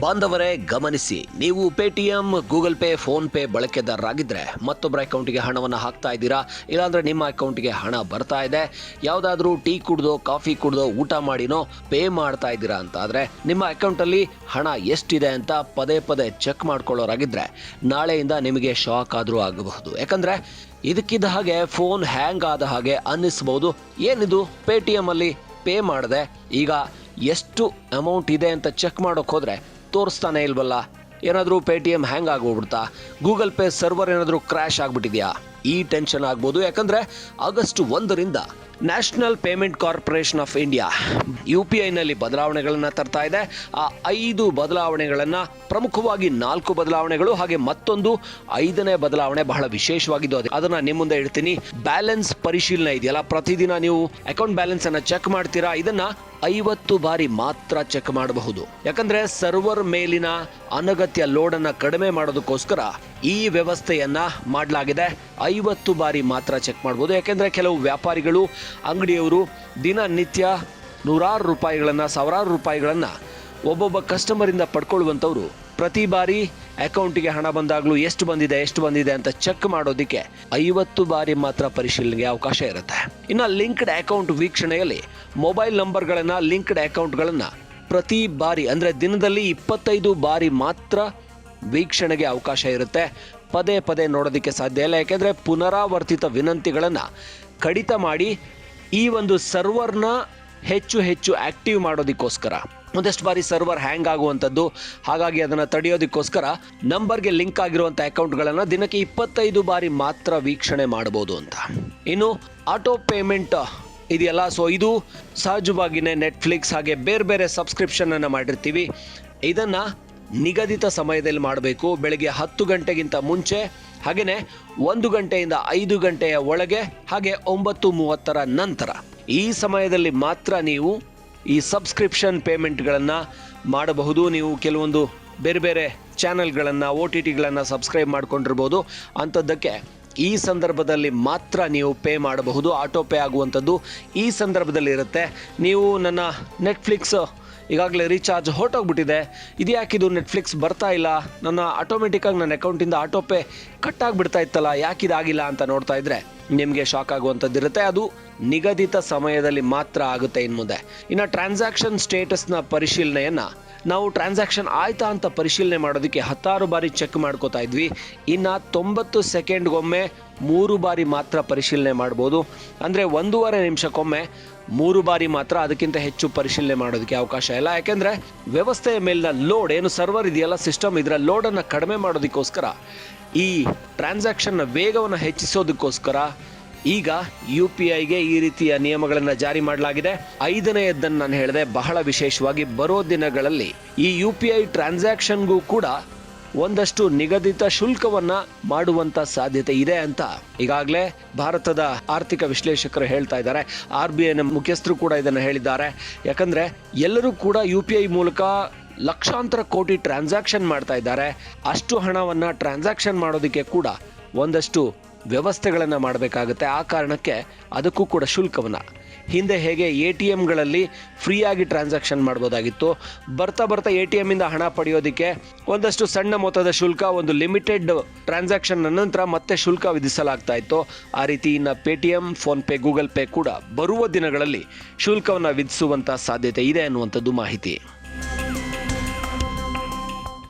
ಬಾಂಧವರೇ, ಗಮನಿಸಿ, ನೀವು Paytm Google pay PhonePe ಬಳಕೆದಾರರಾಗಿದ್ದರೆ ಮತ್ತೊಬ್ಬರ ಅಕೌಂಟಿಗೆ ಹಣವನ್ನು ಹಾಕ್ತಾ ಇದ್ದೀರಾ? ಇಲ್ಲಾಂದರೆ ನಿಮ್ಮ ಅಕೌಂಟಿಗೆ ಹಣ ಬರ್ತಾ ಇದೆ? ಯಾವುದಾದ್ರೂ ಟೀ ಕುಡ್ದೋ, ಕಾಫಿ ಕುಡ್ದೋ, ಊಟ ಮಾಡಿನೋ, ಪೇ ಮಾಡ್ತಾ ಇದ್ದೀರಾ ಅಂತ ಆದರೆ ನಿಮ್ಮ ಅಕೌಂಟಲ್ಲಿ ಹಣ ಎಷ್ಟಿದೆ ಅಂತ ಪದೇ ಪದೇ ಚೆಕ್ ಮಾಡ್ಕೊಳ್ಳೋರಾಗಿದ್ದರೆ ನಾಳೆಯಿಂದ ನಿಮಗೆ ಶಾಕ್ ಆದರೂ ಆಗಬಹುದು. ಯಾಕಂದರೆ ಇದಕ್ಕಿದ್ದ ಹಾಗೆ ಫೋನ್ ಹ್ಯಾಂಗ್ ಆದ ಹಾಗೆ ಅನ್ನಿಸ್ಬೋದು. ಏನಿದು? ಪೇಟಿಎಮ್ ಅಲ್ಲಿ ಪೇ ಮಾಡಿದೆ ಈಗ ಎಷ್ಟು ಅಮೌಂಟ್ ಇದೆ ಅಂತ ಚೆಕ್ ಮಾಡೋಕೆ ಹೋದ್ರೆ ತೋರಿಸ್ತಾನೆ ಇಲ್ವಲ್ಲ? ಏನಾದರೂ ಪೇ ಟಿ ಎಂ ಹ್ಯಾಂಗ್ ಆಗೋಗ್ಬಿಡ್ತಾ? ಗೂಗಲ್ ಪೇ ಸರ್ವರ್ ಏನಾದರೂ ಕ್ರ್ಯಾಶ್ ಆಗಿಬಿಟ್ಟಿದೆಯಾ? ಈ ಟೆನ್ಷನ್ ಆಗ್ಬೋದು. ಯಾಕಂದ್ರೆ ಆಗಸ್ಟ್ ಒಂದರಿಂದ national payment corporation of India U P ಐನಲ್ಲಿ ಬದಲಾವಣೆಗಳನ್ನು ತರ್ತಾ ಇದೆ. ಆ ಐದು ಬದಲಾವಣೆಗಳನ್ನು ಪ್ರಮುಖವಾಗಿ ನಾಲ್ಕು ಬದಲಾವಣೆಗಳು ಹಾಗೆ ಮತ್ತೊಂದು ಐದನೇ ಬದಲಾವಣೆ ಬಹಳ ವಿಶೇಷವಾಗಿದ್ದು ಅದು. ಅದನ್ನು ನಿಮ್ಮ ಮುಂದೆ ಇಡ್ತೀನಿ. ಬ್ಯಾಲೆನ್ಸ್ ಪರಿಶೀಲನೆ ಇದೆಯಲ್ಲ, ಪ್ರತಿದಿನ ನೀವು ಅಕೌಂಟ್ ಬ್ಯಾಲೆನ್ಸ್ ಅನ್ನು ಚೆಕ್ ಮಾಡ್ತೀರಾ? ಇದನ್ನು ಐವತ್ತು ಬಾರಿ ಮಾತ್ರ ಚೆಕ್ ಮಾಡಬಹುದು. ಯಾಕಂದ್ರೆ ಸರ್ವರ್ ಮೇಲಿನ ಅನಗತ್ಯ ಲೋಡನ್ನು ಕಡಿಮೆ ಮಾಡೋದಕ್ಕೋಸ್ಕರ ಈ ವ್ಯವಸ್ಥೆಯನ್ನ ಮಾಡಲಾಗಿದೆ. ಐವತ್ತು ಬಾರಿ ಮಾತ್ರ ಚೆಕ್ ಮಾಡಬಹುದು ಯಾಕೆಂದ್ರೆ ಕೆಲವು ವ್ಯಾಪಾರಿಗಳು ಅಂಗಡಿಯವರು ದಿನನಿತ್ಯ ನೂರಾರು ರೂಪಾಯಿಗಳನ್ನು, ಸಾವಿರಾರು ರೂಪಾಯಿಗಳನ್ನು ಒಬ್ಬೊಬ್ಬ ಕಸ್ಟಮರಿಂದ ಪಡ್ಕೊಳ್ಳುವಂಥವ್ರು. ಪ್ರತಿ ಬಾರಿ ಅಕೌಂಟಿಗೆ ಹಣ ಬಂದಾಗಲೂ ಎಷ್ಟು ಬಂದಿದೆ ಎಷ್ಟು ಬಂದಿದೆ ಅಂತ ಚೆಕ್ ಮಾಡೋದಕ್ಕೆ ಐವತ್ತು ಬಾರಿ ಮಾತ್ರ ಪರಿಶೀಲನೆಗೆ ಅವಕಾಶ ಇರುತ್ತೆ. ಇನ್ನು ಲಿಂಕ್ಡ್ ಅಕೌಂಟ್ ವೀಕ್ಷಣೆಯಲ್ಲಿ ಮೊಬೈಲ್ ನಂಬರ್ಗಳನ್ನು ಲಿಂಕ್ಡ್ ಅಕೌಂಟ್ಗಳನ್ನು ಪ್ರತಿ ಬಾರಿ, ಅಂದರೆ ದಿನದಲ್ಲಿ ಇಪ್ಪತ್ತೈದು ಬಾರಿ ಮಾತ್ರ ವೀಕ್ಷಣೆಗೆ ಅವಕಾಶ ಇರುತ್ತೆ. ಪದೇ ಪದೇ ನೋಡೋದಕ್ಕೆ ಸಾಧ್ಯ ಇಲ್ಲ. ಯಾಕೆಂದರೆ ಪುನರಾವರ್ತಿತ ವಿನಂತಿಗಳನ್ನು ಕಡಿತ ಮಾಡಿ ಈ ಒಂದು ಸರ್ವರ್ನ ಹೆಚ್ಚು ಹೆಚ್ಚು ಆಕ್ಟಿವ್ ಮಾಡೋದಕ್ಕೋಸ್ಕರ. ಒಂದಷ್ಟು ಬಾರಿ ಸರ್ವರ್ ಹ್ಯಾಂಗ್ ಆಗುವಂಥದ್ದು, ಹಾಗಾಗಿ ಅದನ್ನು ತಡೆಯೋದಕ್ಕೋಸ್ಕರ ನಂಬರ್ಗೆ ಲಿಂಕ್ ಆಗಿರುವಂಥ ಅಕೌಂಟ್ಗಳನ್ನು ದಿನಕ್ಕೆ ಇಪ್ಪತ್ತೈದು ಬಾರಿ ಮಾತ್ರ ವೀಕ್ಷಣೆ ಮಾಡ್ಬೋದು ಅಂತ. ಇನ್ನು ಆಟೋ ಪೇಮೆಂಟ್ ಇದೆಯಲ್ಲ, ಸೊ ಇದು ಸಹಜವಾಗಿಯೇ ನೆಟ್ಫ್ಲಿಕ್ಸ್ ಹಾಗೆ ಬೇರೆ ಬೇರೆ ಸಬ್ಸ್ಕ್ರಿಪ್ಷನನ್ನು ಮಾಡಿರ್ತೀವಿ. ಇದನ್ನ ನಿಗದಿತ ಸಮಯದಲ್ಲಿ ಮಾಡಬೇಕು. ಬೆಳಗ್ಗೆ ಹತ್ತು ಗಂಟೆಗಿಂತ ಮುಂಚೆ ಹಾಗೆಯೇ ಒಂದು ಗಂಟೆಯಿಂದ ಐದು ಗಂಟೆಯ ಒಳಗೆ, ಹಾಗೆ ಒಂಬತ್ತು ಮೂವತ್ತರ ನಂತರ. ಈ ಸಮಯದಲ್ಲಿ ಮಾತ್ರ ನೀವು ಈ ಸಬ್ಸ್ಕ್ರಿಪ್ಷನ್ ಪೇಮೆಂಟ್ಗಳನ್ನು ಮಾಡಬಹುದು. ನೀವು ಕೆಲವೊಂದು ಬೇರೆ ಬೇರೆ ಚಾನೆಲ್ಗಳನ್ನು ಒ ಟಿ ಟಿಗಳನ್ನು ಸಬ್ಸ್ಕ್ರೈಬ್ ಮಾಡ್ಕೊಂಡಿರ್ಬೋದು. ಅಂಥದ್ದಕ್ಕೆ ಈ ಸಂದರ್ಭದಲ್ಲಿ ಮಾತ್ರ ನೀವು ಪೇ ಮಾಡಬಹುದು. ಆಟೋ ಪೇ ಆಗುವಂಥದ್ದು ಈ ಸಂದರ್ಭದಲ್ಲಿ ಇರುತ್ತೆ. ನೀವು ನನ್ನ ನೆಟ್ಫ್ಲಿಕ್ಸ್ ಈಗಾಗಲೇ ರೀಚಾರ್ಜ್ ಹೊರಟೋಗ್ಬಿಟ್ಟಿದೆ. ಇದು ಯಾಕಿದು ನೆಟ್ಫ್ಲಿಕ್ಸ್ ಬರ್ತಾ ಇಲ್ಲ? ನನ್ನ ಆಟೋಮೆಟಿಕ್ಕಾಗಿ ನನ್ನ ಅಕೌಂಟಿಂದ ಆಟೋ ಪೇ ಕಟ್ ಆಗಿಬಿಡ್ತಾ ಇತ್ತಲ್ಲ ಯಾಕಿದಾಗಿಲ್ಲ ಅಂತ ನೋಡ್ತಾ ಇದ್ರೆ? ನಿಮಗೆ ಶಾಕ್ ಆಗುವಂಥದ್ದು ಇರುತ್ತೆ ಅದು ನಿಗದಿತ ಸಮಯದಲ್ಲಿ ಮಾತ್ರ ಆಗುತ್ತೆ ಇನ್ನು ಮುಂದೆ ಇನ್ನು ಟ್ರಾನ್ಸಾಕ್ಷನ್ ಸ್ಟೇಟಸ್ನ ಪರಿಶೀಲನೆಯನ್ನು ನಾವು ಟ್ರಾನ್ಸಾಕ್ಷನ್ ಆಯ್ತಾ ಅಂತ ಪರಿಶೀಲನೆ ಮಾಡೋದಕ್ಕೆ ಹತ್ತಾರು ಬಾರಿ ಚೆಕ್ ಮಾಡ್ಕೋತಾ ಇದ್ವಿ. ಇನ್ನು ತೊಂಬತ್ತು ಸೆಕೆಂಡ್ಗೊಮ್ಮೆ ಮೂರು ಬಾರಿ ಮಾತ್ರ ಪರಿಶೀಲನೆ ಮಾಡ್ಬೋದು. ಅಂದರೆ ಒಂದೂವರೆ ನಿಮಿಷಕ್ಕೊಮ್ಮೆ ಮೂರು ಬಾರಿ ಮಾತ್ರ ಅದಕ್ಕಿಂತ ಹೆಚ್ಚು ಪರಿಶೀಲನೆ ಮಾಡೋದಕ್ಕೆ ಅವಕಾಶ ಇಲ್ಲ. ಯಾಕೆಂದರೆ ವ್ಯವಸ್ಥೆಯ ಮೇಲಿನ ಲೋಡ್ ಏನು ಸರ್ವರ್ ಇದೆಯಲ್ಲ ಸಿಸ್ಟಮ್ ಇದರ ಲೋಡನ್ನು ಕಡಿಮೆ ಮಾಡೋದಕ್ಕೋಸ್ಕರ ಈ ಟ್ರಾನ್ಸಾಕ್ಷನ್ನ ವೇಗವನ್ನು ಹೆಚ್ಚಿಸೋದಕ್ಕೋಸ್ಕರ ಈಗ ಯು ಪಿ ಐಗೆ ಈ ರೀತಿಯ ನಿಯಮಗಳನ್ನು ಜಾರಿ ಮಾಡಲಾಗಿದೆ. ಐದನೆಯದ್ದನ್ನು ನಾನು ಹೇಳಿದೆ, ಬಹಳ ವಿಶೇಷವಾಗಿ ಬರೋ ದಿನಗಳಲ್ಲಿ ಈ ಯು ಪಿ ಐ ಟ್ರಾನ್ಸಾಕ್ಷನ್ಗೂ ಕೂಡ ಒಂದಷ್ಟು ನಿಗದಿತ ಶುಲ್ಕವನ್ನ ಮಾಡುವಂತ ಸಾಧ್ಯತೆ ಇದೆ ಅಂತ ಈಗಾಗಲೇ ಭಾರತದ ಆರ್ಥಿಕ ವಿಶ್ಲೇಷಕರು ಹೇಳ್ತಾ ಇದ್ದಾರೆ. ಆರ್ ಬಿ ಐನ ಮುಖ್ಯಸ್ಥರು ಕೂಡ ಇದನ್ನು ಹೇಳಿದ್ದಾರೆ. ಯಾಕಂದ್ರೆ ಎಲ್ಲರೂ ಕೂಡ ಯು ಪಿ ಐ ಮೂಲಕ ಲಕ್ಷಾಂತರ ಕೋಟಿ ಟ್ರಾನ್ಸಾಕ್ಷನ್ ಮಾಡ್ತಾ ಇದ್ದಾರೆ. ಅಷ್ಟು ಹಣವನ್ನ ಟ್ರಾನ್ಸಾಕ್ಷನ್ ಮಾಡೋದಕ್ಕೆ ಕೂಡ ಒಂದಷ್ಟು ವ್ಯವಸ್ಥೆಗಳನ್ನು ಮಾಡಬೇಕಾಗುತ್ತೆ. ಆ ಕಾರಣಕ್ಕೆ ಅದಕ್ಕೂ ಕೂಡ ಶುಲ್ಕವನ್ನು. ಹಿಂದೆ ಹೇಗೆ ಎ ಟಿ ಎಮ್ಗಳಲ್ಲಿ ಫ್ರೀಯಾಗಿ ಟ್ರಾನ್ಸಾಕ್ಷನ್ ಮಾಡ್ಬೋದಾಗಿತ್ತು. ಬರ್ತಾ ಬರ್ತಾ ಎ ಟಿ ಎಮ್ಮಿಂದ ಹಣ ಪಡೆಯೋದಕ್ಕೆ ಒಂದಷ್ಟು ಸಣ್ಣ ಮೊತ್ತದ ಶುಲ್ಕ, ಒಂದು ಲಿಮಿಟೆಡ್ ಟ್ರಾನ್ಸಾಕ್ಷನ್ ನಂತರ ಮತ್ತೆ ಶುಲ್ಕ ವಿಧಿಸಲಾಗ್ತಾ ಇತ್ತು. ಆ ರೀತಿ ಇನ್ನು Paytm PhonePe Google Pay ಕೂಡ ಬರುವ ದಿನಗಳಲ್ಲಿ ಶುಲ್ಕವನ್ನು ವಿಧಿಸುವಂಥ ಸಾಧ್ಯತೆ ಇದೆ ಅನ್ನುವಂಥದ್ದು ಮಾಹಿತಿ.